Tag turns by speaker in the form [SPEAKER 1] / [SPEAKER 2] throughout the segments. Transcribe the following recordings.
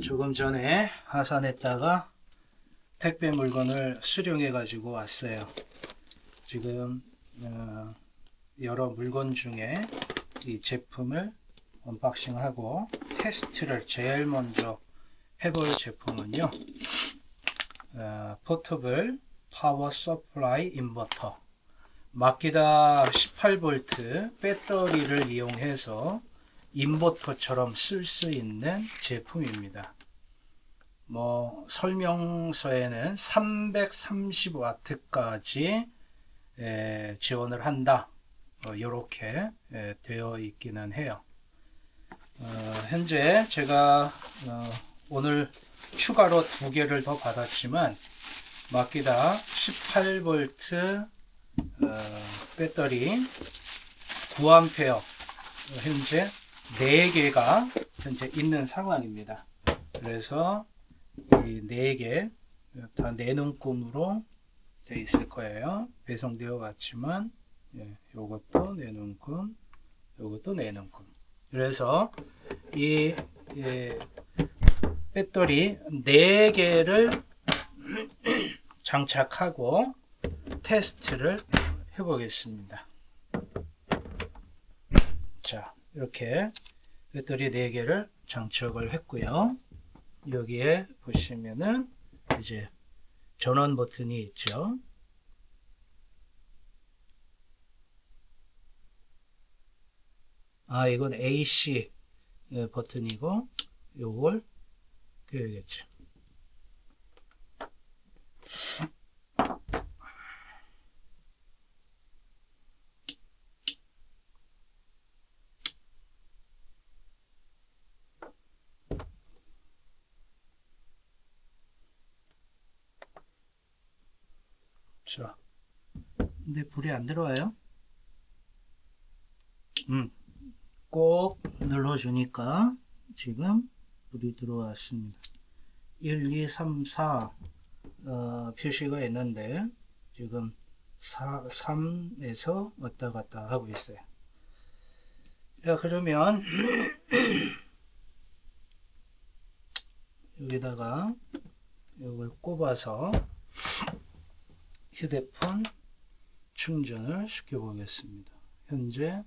[SPEAKER 1] 조금 전에 하산했다가 택배 물건을 수령해 가지고 왔어요. 지금 어, 여러 물건 중에 이 제품을 언박싱하고 테스트를 제일 먼저 해볼 제품은요. 어, 포터블 파워 서플라이 인버터 마키다 18V 배터리를 이용해서 인버터처럼 쓸 수 있는 제품입니다. 뭐 설명서에는 330W까지 지원을 한다. 이렇게 되어 있기는 해요. 어, 현재 제가 어, 오늘 추가로 두 개를 더 받았지만 마키다 18V 어, 배터리 9A 현재 4개가 현재 있는 상황입니다. 그래서 이 4개 다 내눈금으로 되어 있을 거예요. 배송되어 왔지만 예, 요것도 내눈금, 요것도 내눈금. 그래서 이 예, 배터리 4개를 장착하고 테스트를 해보겠습니다. 자, 이렇게 배터리 4개를 장착을 했고요. 여기에 보시면은 이제 전원 버튼이 있죠. 아, 이건 AC 버튼이고 요걸 켜야겠죠. 자, 근데 불이 안 들어와요? 음, 꼭 눌러주니까 지금 불이 들어왔습니다. 1, 2, 3, 4 어, 표시가 있는데 지금 4, 3에서 왔다 갔다 하고 있어요. 자, 그러면 여기다가 이걸 꼽아서 휴대폰 충전을 시켜 보겠습니다. 현재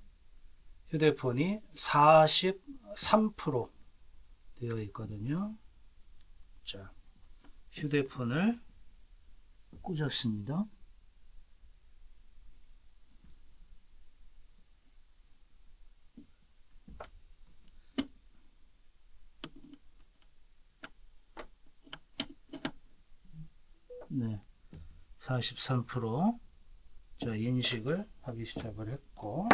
[SPEAKER 1] 휴대폰이 43% 되어 있거든요. 자, 휴대폰을 꽂았습니다. 네. 43% 자, 인식을 하기 시작을 했고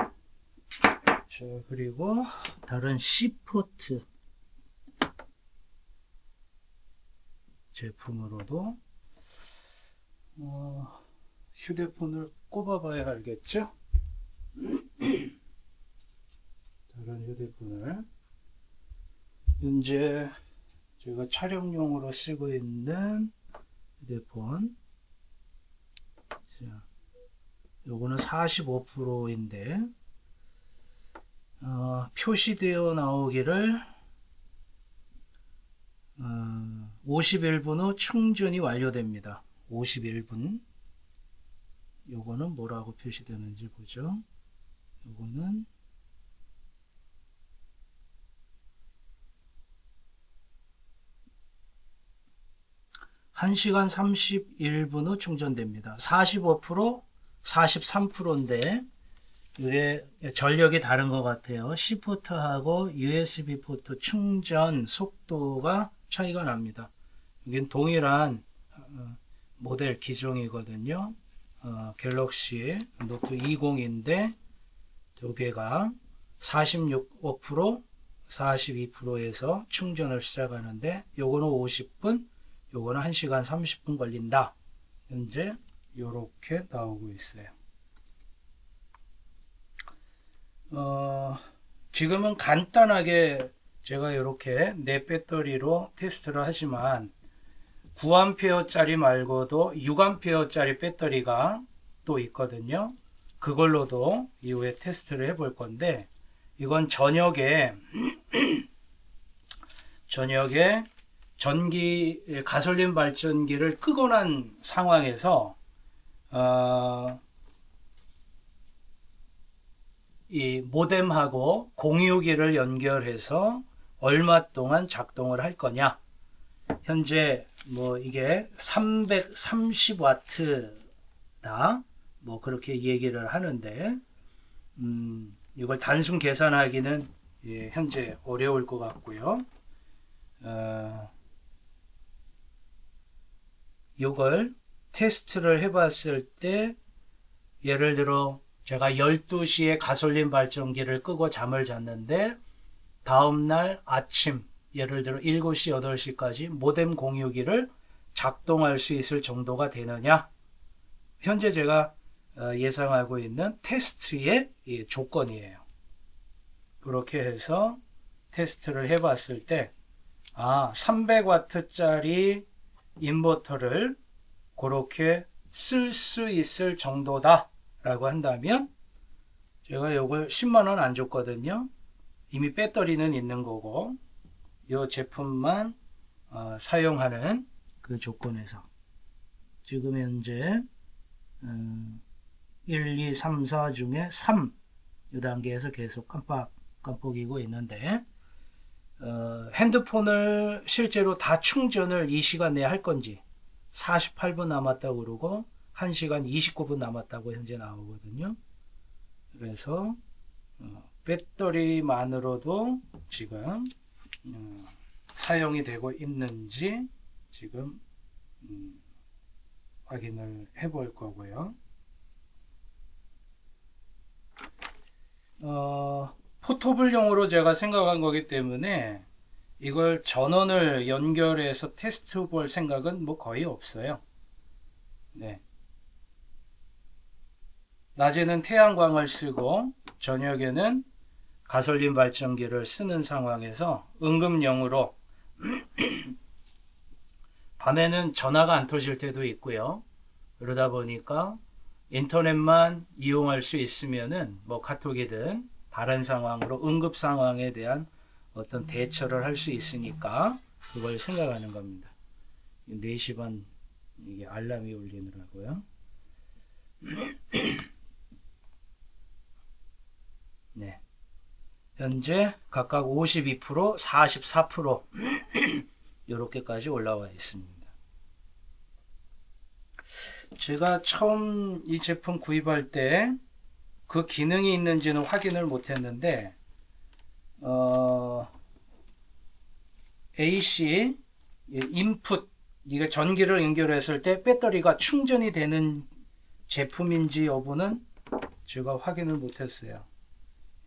[SPEAKER 1] 자, 그리고 다른 C포트 제품으로도 어, 휴대폰을 꼽아봐야 알겠죠? 다른 휴대폰을 현재 제가 촬영용으로 쓰고 있는 휴대폰 자, 요거는 45%인데 어, 표시되어 나오기를 어, 51분 후 충전이 완료됩니다. 51분 요거는 뭐라고 표시되는지 보죠. 요거는 한시간 31분 후 충전됩니다. 45%, 43%인데 이게 전력이 다른 것 같아요. C포트하고 USB 포트 충전 속도가 차이가 납니다. 이건 동일한 어, 모델 기종이거든요. 어, 갤럭시 노트 20인데 두 개가 46% 42%에서 충전을 시작하는데 요거는 50분 요거는 1시간 30분 걸린다. 현재 요렇게 나오고 있어요. 어, 지금은 간단하게 제가 이렇게 내 배터리로 테스트를 하지만 9A짜리 말고도 6A짜리 배터리가 또 있거든요. 그걸로도 이후에 테스트를 해 볼 건데 이건 저녁에 저녁에 전기 가솔린 발전기를 끄고 난 상황에서 어, 이 모뎀하고 공유기를 연결해서 얼마 동안 작동을 할 거냐? 현재 뭐 이게 330와트다. 뭐 그렇게 얘기를 하는데 음, 이걸 단순 계산하기는 예, 현재 어려울 것 같고요. 어, 이걸 테스트를 해봤을 때 예를 들어 제가 12시에 가솔린 발전기를 끄고 잠을 잤는데 다음날 아침 예를 들어 7시, 8시까지 모뎀 공유기를 작동할 수 있을 정도가 되느냐? 현재 제가 어, 예상하고 있는 테스트의 이 조건이에요. 그렇게 해서 테스트를 해봤을 때, 아, 300와트짜리 인버터를 그렇게 쓸 수 있을 정도다 라고 한다면 제가 이걸 10만원 안 줬거든요. 이미 배터리는 있는 거고 이 제품만 어, 사용하는 그 조건에서 지금 현재 음, 1, 2, 3, 4 중에 3 이 단계에서 계속 깜빡 깜빡이고 있는데 어, 핸드폰을 실제로 다 충전을 이 시간 내에 할 건지 48분 남았다고 그러고 1시간 29분 남았다고 현재 나오거든요. 그래서 어, 배터리만으로도 지금 어, 사용이 되고 있는지 지금 음, 확인을 해 볼 거고요. 어, 포토블용으로 제가 생각한 거기 때문에 이걸 전원을 연결해서 테스트 볼 생각은 뭐 거의 없어요. 네. 낮에는 태양광을 쓰고 저녁에는 가솔린 발전기를 쓰는 상황에서 응급용으로 밤에는 전화가 안 터질 때도 있고요. 그러다 보니까 인터넷만 이용할 수 있으면은 뭐 카톡이든 다른 상황으로 응급 상황에 대한 어떤 대처를 할 수 있으니까 그걸 생각하는 겁니다. 4시 반 이게 알람이 울리느라고요. 네. 현재 각각 52%, 44% 이렇게까지 올라와 있습니다. 제가 처음 이 제품 구입할 때 그 기능이 있는지는 확인을 못했는데 어, AC 인풋 이게 전기를 연결했을 때 배터리가 충전이 되는 제품인지 여부는 제가 확인을 못했어요.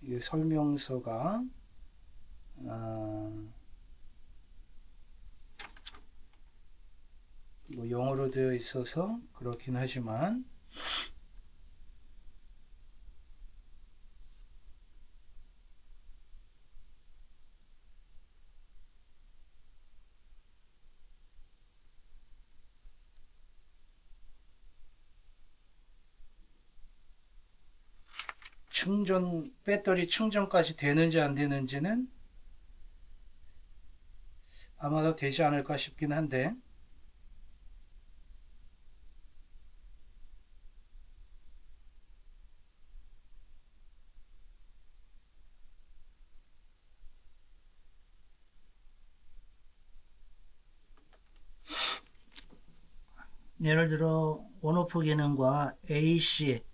[SPEAKER 1] 이 설명서가 어, 뭐 영어로 되어 있어서 그렇긴 하지만 충전 배터리 충전까지 되는지 안 되는지는 아마도 되지 않을까 싶긴 한데. 예를 들어 온오프 기능과 AC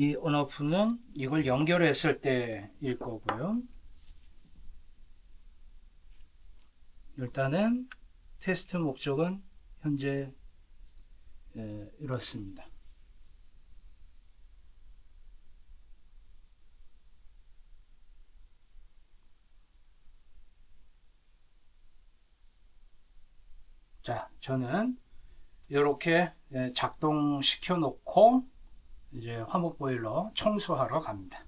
[SPEAKER 1] 이 온오프는 이걸 연결했을 때일 거고요. 일단은 테스트 목적은 현재 예, 이렇습니다. 자, 저는 이렇게 작동시켜 놓고 이제 화목 보일러 청소하러 갑니다.